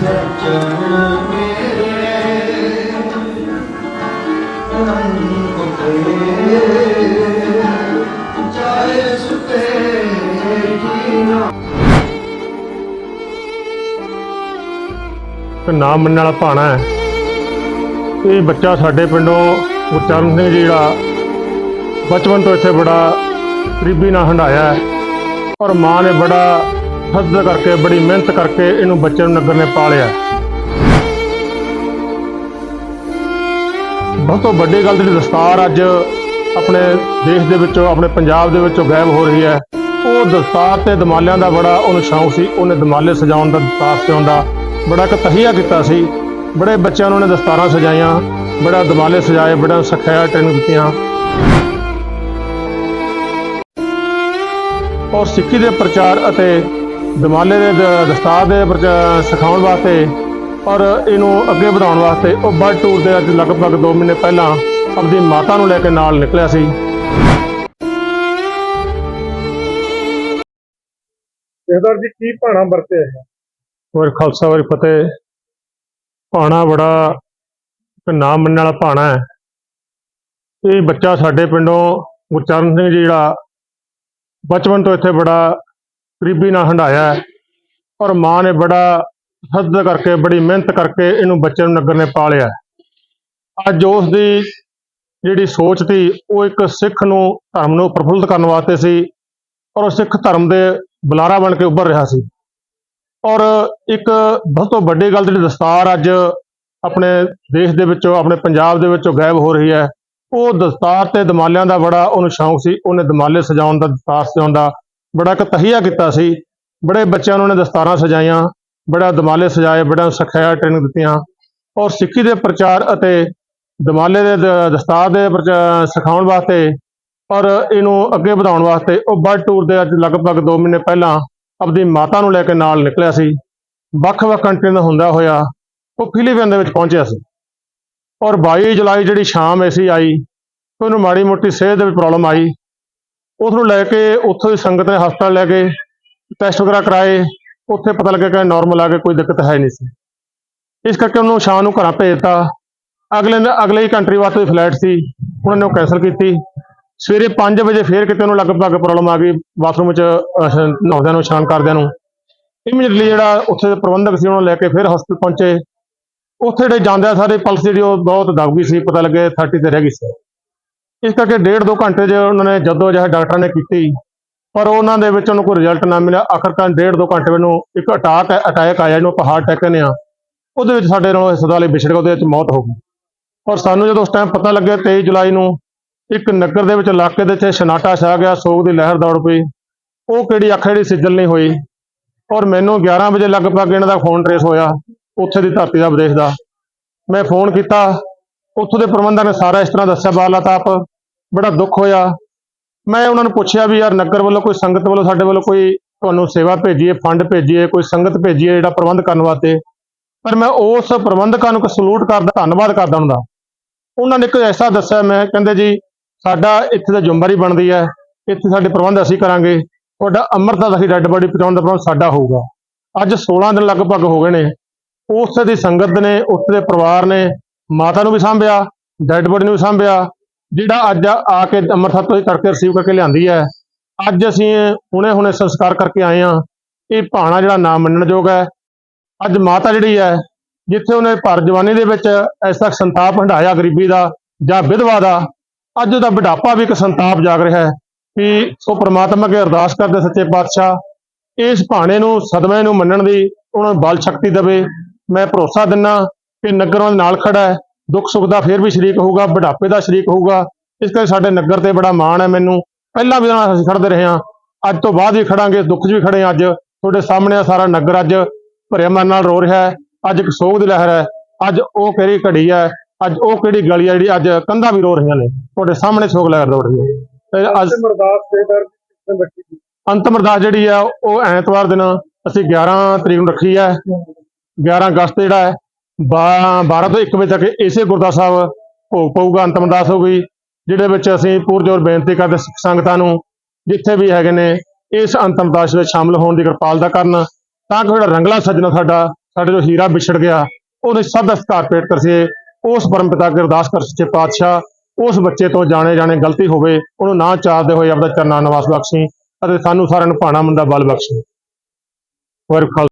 ਸੱਜਣ ਮੇਰੇ ਅੰਤ ਤੇਰੇ ਚਾਹੇ ਸੁਤੇ ਜੀ ਤੇ ਨਾਮ ਮੰਨਣ ਵਾਲਾ ਭਾਣਾ ਹੈ। ਇਹ ਬੱਚਾ ਸਾਡੇ ਪਿੰਡੋਂ ਗੁਰਚਰਨ ਸਿੰਘ ਜੀ ਜਿਹੜਾ ਬਚਪਨ ਤੋਂ ਇੱਥੇ ਬੜਾ ਗਰੀਬੀ ਨਾਲ ਹੰਡਾਇਆ ਔਰ ਮਾਂ ਨੇ ਬੜਾ ਹੱਦ ਕਰਕੇ, ਬੜੀ ਮਿਹਨਤ ਕਰਕੇ ਇਹਨੂੰ ਬੱਚੇ ਨੂੰ ਨਗਰ ਨੇ ਪਾਲਿਆ। ਬਹੁਤ ਤੋਂ ਵੱਡੀ ਗੱਲ ਜਿਹੜੀ ਦਸਤਾਰ ਅੱਜ ਆਪਣੇ ਦੇਸ਼ ਦੇ ਵਿੱਚੋਂ, ਆਪਣੇ ਪੰਜਾਬ ਦੇ ਵਿੱਚੋਂ ਗਾਇਬ ਹੋ ਰਹੀ ਹੈ। ਉਹ ਦਸਤਾਰ ਤੇ ਦਮਾਲਿਆਂ ਦਾ ਬੜਾ ਉਹਨੂੰ ਸ਼ੌਂਕ ਸੀ। ਉਹਨੇ ਦਮਾਲੇ ਸਜਾਉਣ ਦਾ, ਦਸਤਾਰ ਸਜਾਉਣ ਦਾ ਬੜਾ ਇੱਕ ਤਹੀਆ ਕੀਤਾ ਸੀ। ਬੜੇ ਬੱਚਿਆਂ ਨੂੰ ਉਹਨੇ ਦਸਤਾਰਾਂ ਸਜਾਈਆਂ, ਬੜਾ ਦਮਾਲੇ ਸਜਾਏ, ਬੜਾ ਸਿਖਾਇਆ ਟ੍ਰੇਨਿੰਗ ਦਿੱਤੀਆਂ। ਔਰ ਸਿੱਖੀ ਦੇ ਪ੍ਰਚਾਰ ਅਤੇ ਦਮਾਲੇ ਦੇ ਦਸਤਾਰ ਦੇ ਸਿਖਾਉਣ ਵਾਸਤੇ ਔਰ ਇਹਨੂੰ ਅੱਗੇ ਵਧਾਉਣ ਵਾਸਤੇ ਉਹ ਬਰਡ ਟੂਰ ਦੇ ਅੱਜ ਲਗਭਗ 2 ਮਹੀਨੇ ਪਹਿਲਾਂ ਆਪਣੀ ਮਾਤਾ ਨੂੰ ਲੈ ਕੇ ਨਾਲ ਨਿਕਲਿਆ ਸੀ। ਜਹਦਰ ਜੀ ਕੀ ਭਾਣਾ ਵਰਤਿਆ ਹੈ? ਹੋਰ ਖਾਲਸਾ ਵਾਰੀ ਫਤਿਹ। ਭਾਣਾ ਬੜਾ ਇੱਕ ਨਾਮ ਮੰਨਣ ਵਾਲਾ ਭਾਣਾ ਹੈ। ਇਹ ਬੱਚਾ ਸਾਡੇ ਪਿੰਡੋਂ ਗੁਰਚਰਨ ਸਿੰਘ ਜੀ ਜਿਹੜਾ ਬਚਪਨ ਤੋਂ ਇੱਥੇ ਬੜਾ ਗਰੀਬੀ ਨਾਲ ਹੰਡਾਇਆ ਔਰ ਮਾਂ ਨੇ ਬੜਾ ਸੱਦ ਕਰਕੇ, ਬੜੀ ਮਿਹਨਤ ਕਰਕੇ ਇਹਨੂੰ ਬੱਚੇ ਨੂੰ ਨਗਰ ਨੇ ਪਾਲਿਆ ਹੈ। ਅੱਜ ਉਸ ਦੀ ਜਿਹੜੀ ਸੋਚ ਸੀ, ਉਹ ਇੱਕ ਸਿੱਖ ਨੂੰ, ਧਰਮ ਨੂੰ ਪ੍ਰਫੁੱਲਤ ਕਰਨ ਵਾਸਤੇ ਸੀ ਔਰ ਉਹ ਸਿੱਖ ਧਰਮ ਦੇ ਬੁਲਾਰਾ ਬਣ ਕੇ ਉੱਭਰ ਰਿਹਾ ਸੀ। ਔਰ ਇੱਕ ਬਹੁਤ ਤੋਂ ਵੱਡੀ ਗੱਲ ਜਿਹੜੀ ਦਸਤਾਰ ਅੱਜ ਆਪਣੇ ਦੇਸ਼ ਦੇ ਵਿੱਚੋਂ, ਆਪਣੇ ਪੰਜਾਬ ਦੇ ਵਿੱਚੋਂ ਗਾਇਬ ਹੋ ਰਹੀ ਹੈ, ਉਹ ਦਸਤਾਰ ਤੇ ਦਮਾਲਿਆਂ ਦਾ ਬੜਾ ਉਹਨੂੰ ਸ਼ੌਂਕ ਸੀ। ਉਹਨੇ ਦਮਾਲੇ ਸਜਾਉਣ ਦਾ, ਦਸਤਾਰ ਸਜਾਉਣ ਦਾ ਬੜਾ ਇੱਕ ਕੀਤਾ ਸੀ। ਬੜੇ ਬੱਚਿਆਂ ਨੂੰ ਉਹਨੇ ਦਸਤਾਰਾਂ ਸਜਾਈਆਂ, ਬੜਾ ਦਮਾਲੇ ਸਜਾਏ, ਬੜਾ ਸਿਖਾਇਆ ਟ੍ਰੇਨਿੰਗ ਦਿੱਤੀਆਂ। ਔਰ ਸਿੱਖੀ ਦੇ ਪ੍ਰਚਾਰ ਅਤੇ ਦਮਾਲੇ ਦੇ ਦ- ਦਸਤਾਰ ਦੇ ਪ੍ਰਚਾ- ਸਿਖਾਉਣ ਵਾਸਤੇ ਔਰ ਇਹਨੂੰ ਅੱਗੇ ਵਧਾਉਣ ਵਾਸਤੇ ਉਹ ਬਰਡ ਟੂਰ ਦੇ ਅੱਜ ਲਗਭਗ 2 ਮਹੀਨੇ ਪਹਿਲਾਂ ਆਪਣੀ ਮਾਤਾ ਨੂੰ ਲੈ ਕੇ ਨਾਲ ਨਿਕਲਿਆ ਸੀ। ਵੱਖ-ਵੱਖ ਕੰਟਰੀਆਂ ਦਾ ਹੁੰਦਾ ਹੋਇਆ ਉਹ ਫਿਲੀਪੀਨ ਦੇ ਵਿੱਚ ਪਹੁੰਚਿਆ ਸੀ। ਔਰ 22 ਜੁਲਾਈ ਜਿਹੜੀ ਸ਼ਾਮ ਐਸੀ ਆਈ, ਉਹਨੂੰ ਮਾੜੀ ਮੋਟੀ ਸਿਹਤ ਦੇ ਵਿੱਚ ਪ੍ਰੋਬਲਮ ਆਈ। ਉਸ ਲੈ ਕੇ ਉੱਥੋਂ ਦੀ ਸੰਗਤ ਨੇ ਹਸਪਤਾਲ ਲੈ ਕੇ ਟੈਸਟ ਵਗੈਰਾ ਕਰਾਏ, ਉੱਥੇ ਪਤਾ ਲੱਗਿਆ ਕਿ ਨਾਰਮਲ ਆ ਕੇ ਕੋਈ ਦਿੱਕਤ ਹੈ ਨਹੀਂ ਸੀ। ਇਸ ਕਰਕੇ ਉਹਨੂੰ ਸ਼ਾਮ ਨੂੰ ਘਰਾਂ ਭੇਜਤਾ ਅਗਲੇ ਦਿਨ, ਅਗਲੇ ਹੀ ਕੰਟਰੀ ਵਾਸਤੇ ਫਲਾਈਟ ਸੀ। ਉਹਨਾਂ ਨੇ ਉਹ ਕੈਂਸਲ ਕੀਤੀ। ਸਵੇਰੇ 5 ਵਜੇ ਫੇਰ ਕਿਤੇ ਉਹਨੂੰ ਲਗਭਗ ਪ੍ਰੋਬਲਮ ਆ ਗਈ ਬਾਥਰੂਮ 'ਚ ਨਹਾਉਂਦਿਆਂ ਨੂੰ, ਇਸ਼ਨਾਨ ਕਰਦਿਆਂ ਨੂੰ। ਇਮੀਡੀਏਟਲੀ ਜਿਹੜਾ ਉੱਥੇ ਦੇ ਪ੍ਰਬੰਧਕ ਸੀ, ਉਹਨੂੰ ਲੈ ਕੇ ਫਿਰ ਹਸਪਤਾਲ ਪਹੁੰਚੇ। ਉੱਥੇ ਜਿਹੜੇ ਜਾਂਦਿਆਂ ਸਾਰੇ ਪਲਸ ਜਿਹੜੀ ਉਹ ਬਹੁਤ ਦਬ ਗਈ ਸੀ, ਪਤਾ ਲੱਗੇ 30 ਤੇ ਰਹਿ ਗਈ ਸੀ। ਇਸ ਕਰਕੇ ਡੇਢ ਦੋ ਘੰਟੇ ਜੇ ਉਹਨਾਂ ਨੇ ਜਦੋਂ ਜਿਹੇ ਡਾਕਟਰਾਂ ਨੇ ਕੀਤੀ, ਪਰ ਉਹਨਾਂ ਦੇ ਵਿੱਚ ਉਹਨੂੰ ਕੋਈ ਰਿਜ਼ਲਟ ਨਾ ਮਿਲਿਆ। ਆਖਰਕਾਰ ਡੇਢ ਦੋ ਘੰਟੇ ਮੈਨੂੰ ਇੱਕ ਅਟੈਕ ਅਟੈਕ ਆਇਆ ਜਿਹਨੂੰ ਆਪਾਂ ਹਾਰਟ ਅਟੈਕ ਕਹਿੰਦੇ ਆ ਉਹਦੇ ਵਿੱਚ ਸਾਡੇ ਨਾਲ ਹਸਪਤਾਲੇ ਵਿਛੜ ਗਿਆ ਉਹਦੇ ਵਿੱਚ ਮੌਤ ਹੋ ਗਈ। ਔਰ ਸਾਨੂੰ ਜਦੋਂ ਉਸ ਟਾਈਮ ਪਤਾ ਲੱਗਿਆ 23 ਜੁਲਾਈ ਨੂੰ, ਇੱਕ ਨਗਰ ਦੇ ਵਿੱਚ ਇਲਾਕੇ ਦੇ ਵਿੱਚ ਸਨਾਟਾ ਛਾ ਗਿਆ, ਸੋਗ ਦੀ ਲਹਿਰ ਦੌੜ ਪਈ। ਉਹ ਕਿਹੜੀ ਅੱਖ ਜਿਹੜੀ ਸਿੱਜਲ ਨਹੀਂ ਹੋਈ। ਔਰ ਮੈਨੂੰ 11 ਵਜੇ ਲਗਭਗ ਇਹਨਾਂ ਦਾ ਫੋਨ ਟਰੇਸ ਹੋਇਆ, ਉੱਥੇ ਦੀ ਧਰਤੀ ਦਾ ਵਿਦੇਸ਼ ਦਾ। ਮੈਂ ਫੋਨ ਕੀਤਾ ਉੱਥੋਂ ਦੇ ਪ੍ਰਬੰਧਕ ਨੇ ਸਾਰਾ ਇਸ ਤਰ੍ਹਾਂ ਦੱਸਿਆ ਬਾਲਾ ਤਾਪ ਬੜਾ ਦੁੱਖ ਹੋਇਆ। ਮੈਂ ਉਹਨਾਂ ਨੂੰ ਪੁੱਛਿਆ ਵੀ ਯਾਰ ਨਗਰ ਵੱਲੋਂ ਕੋਈ ਸੰਗਤ ਵੱਲੋਂ ਸਾਡੇ ਵੱਲੋਂ ਕੋਈ ਤੁਹਾਨੂੰ ਸੇਵਾ ਭੇਜੀਏ, ਫੰਡ ਭੇਜੀਏ, ਕੋਈ ਸੰਗਤ ਭੇਜੀਏ ਜਿਹੜਾ ਪ੍ਰਬੰਧ ਕਰਨ ਵਾਸਤੇ। ਪਰ ਮੈਂ ਉਸ ਪ੍ਰਬੰਧਕਾਂ ਨੂੰ ਸਲੂਟ ਕਰਦਾ, ਧੰਨਵਾਦ ਕਰਦਾ ਉਹਨਾਂ ਦਾ। ਉਹਨਾਂ ਨੇ ਇੱਕ ਐਸਾ ਦੱਸਿਆ, ਮੈਂ ਕਹਿੰਦੇ ਜੀ, ਸਾਡਾ ਇੱਥੇ ਦਾ ਜ਼ਿੰਮੇਵਾਰੀ ਬਣਦੀ ਹੈ, ਇੱਥੇ ਸਾਡੇ ਪ੍ਰਬੰਧ ਅਸੀਂ ਕਰਾਂਗੇ। ਤੁਹਾਡਾ ਅੰਮ੍ਰਿਤਾ ਦਾ ਅਸੀਂ ਡੈੱਡ ਬੋਡੀ ਪਹੁੰਚਾਉਣ ਦਾ ਪ੍ਰਬੰਧ ਸਾਡਾ ਹੋਊਗਾ। ਅੱਜ 16 ਦਿਨ ਲਗਭਗ ਹੋ ਗਏ ਨੇ। ਉਸ ਦੀ ਸੰਗਤ ਨੇ ਉੱਥੇ ਦੇ ਪਰਿਵਾਰ ਨੇ ਮਾਤਾ ਨੂੰ ਵੀ ਸਾਂਭਿਆ, ਡੈੱਡ ਬੋਡੀ ਨੂੰ ਵੀ ਸਾਂਭਿਆ, ਜਿਹੜਾ ਅੱਜ ਆ ਕੇ ਅੰਮ੍ਰਿਤਸਰ ਤੋਂ ਹੀ ਕਰਕੇ ਰਿਸੀਵ ਕਰਕੇ ਲਿਆਂਦੀ ਹੈ, ਅੱਜ ਅਸੀਂ ਹੁਣੇ ਹੁਣੇ ਸੰਸਕਾਰ ਕਰਕੇ ਆਏ ਹਾਂ। ਇਹ ਭਾਣਾ ਜਿਹੜਾ ਨਾਮ ਮੰਨਣਯੋਗ ਹੈ। ਅੱਜ ਮਾਤਾ ਜਿਹੜੀ ਹੈ, ਜਿੱਥੇ ਉਹਨੇ ਭਰ ਜਵਾਨੀ ਦੇ ਵਿੱਚ ਐਸਾ ਸੰਤਾਪ ਹੰਢਾਇਆ ਗਰੀਬੀ ਦਾ ਜਾਂ ਵਿਧਵਾ ਦਾ, ਅੱਜ ਉਹਦਾ ਬੁਢਾਪਾ ਵੀ ਇੱਕ ਸੰਤਾਪ ਜਾਗ ਰਿਹਾ ਹੈ ਕਿ ਸੋ ਪ੍ਰਮਾਤਮਾ ਅੱਗੇ ਅਰਦਾਸ ਕਰਦੇ ਸੱਚੇ ਪਾਤਸ਼ਾਹ, ਇਸ ਭਾਣੇ ਨੂੰ, ਸਦਮੇ ਨੂੰ ਮੰਨਣ ਦੀ, ਉਹਨਾਂ ਨੂੰ ਬਲ ਸ਼ਕਤੀ ਦੇਵੇ। ਮੈਂ ਭਰੋਸਾ ਦਿੰਨਾ ਕਿ ਨਗਰ ਉਹਨਾਂ ਦੇ ਨਾਲ ਖੜਾ ਹੈ। ਦੁੱਖ ਸੁੱਖ ਦਾ ਫੇਰ ਵੀ ਸ਼ਰੀਕ ਹੋਊਗਾ ਬੁਢਾਪੇ ਦਾ ਸ਼ਰੀਕ ਹੋਊਗਾ। ਇਸ ਕਰਕੇ ਸਾਡੇ ਨਗਰ ਤੇ ਬੜਾ ਮਾਣ ਹੈ ਮੈਨੂੰ। ਪਹਿਲਾਂ ਵੀ ਨਾਲ ਅਸੀਂ ਖੜਦੇ ਰਹੇ ਹਾਂ। ਅੱਜ ਤੋਂ ਬਾਅਦ ਵੀ ਖੜਾਂਗੇ ਦੁੱਖ 'ਚ ਵੀ ਖੜੇ ਅੱਜ। ਤੁਹਾਡੇ ਸਾਹਮਣੇ ਆ ਸਾਰਾ ਨਗਰ ਅੱਜ ਭਰਿਆ ਮਨ ਨਾਲ ਰੋ ਰਿਹਾ ਹੈ। ਅੱਜ ਇੱਕ ਸੋਗ ਦੀ ਲਹਿਰ ਹੈ। ਅੱਜ ਉਹ ਕਿਹੜੀ ਘੜੀ ਹੈ? ਅੱਜ ਉਹ ਕਿਹੜੀ ਗਲੀ ਹੈ ਜਿਹੜੀ ਅੱਜ ਕੰਧਾਂ ਵੀ ਰੋ ਰਹੀਆਂ ਨੇ? ਤੁਹਾਡੇ ਸਾਹਮਣੇ ਸੋਗ ਲਹਿਰ ਰੋ ਰਹੀ ਹੈ। ਤੇ ਅੱਜ ਮਰਦਾਸ ਰੱਖੀ ਸੀ? ਅੰਤਮ ਅਰਦਾਸ ਜਿਹੜੀ ਹੈ ਉਹ ਐਤਵਾਰ ਦਿਨ ਅਸੀਂ 11 ਤਰੀਕ ਨੂੰ ਰੱਖੀ ਹੈ। 11 ਅਗਸਤ ਜਿਹੜਾ ਹੈ 12 ਤੋਂ 1 ਵਜੇ ਤੱਕ ਇਸੇ ਗੁਰਦੁਆਰਾ ਸਾਹਿਬ ਭੋਗ ਪਊਗਾ, ਅੰਤਮ ਅਰਦਾਸ ਹੋਊਗੀ ਜਿਹਦੇ ਵਿੱਚ ਅਸੀਂ ਪੂਰਜੋਰ ਬੇਨਤੀ ਕਰਦੇ ਸਿੱਖ ਸੰਗਤਾਂ ਨੂੰ, ਜਿੱਥੇ ਵੀ ਹੈਗੇ ਨੇ, ਇਸ ਅੰਤਮ ਅਰਦਾਸ ਵਿੱਚ ਸ਼ਾਮਲ ਹੋਣ ਦੀ ਕਿਰਪਾਲਤਾ ਕਰਨ, ਤਾਂ ਕਿ ਜਿਹੜਾ ਰੰਗਲਾ ਸੱਜਣਾ ਸਾਡਾ, ਸਾਡੇ ਜੋ ਹੀਰਾ ਵਿਛੜ ਗਿਆ ਉਹਨੇ ਸਭ ਦਾ ਸਤਿਕਾਰ ਭੇਟ ਕਰਸੀਏ ਉਸ ਪਰਮ ਪਿਤਾ ਅਗੇ ਅਰਦਾਸ ਕਰ ਸੱਚੇ ਪਾਤਸ਼ਾਹ, ਉਸ ਬੱਚੇ ਤੋਂ ਜਾਣੇ ਜਾਣੇ ਗਲਤੀ ਹੋਵੇ, ਉਹਨੂੰ ਨਾ ਚਾਰਦੇ ਹੋਏ ਆਪਦਾ ਚਰਨਾਂ ਨਿਵਾਸ ਬਖਸ਼ੀ, ਅਤੇ ਸਾਨੂੰ ਸਾਰਿਆਂ ਨੂੰ ਭਾਣਾ ਮੰਦਾ ਬਲ ਬਖਸ਼ੀ। ਵਾਹਿਗੁਰੂ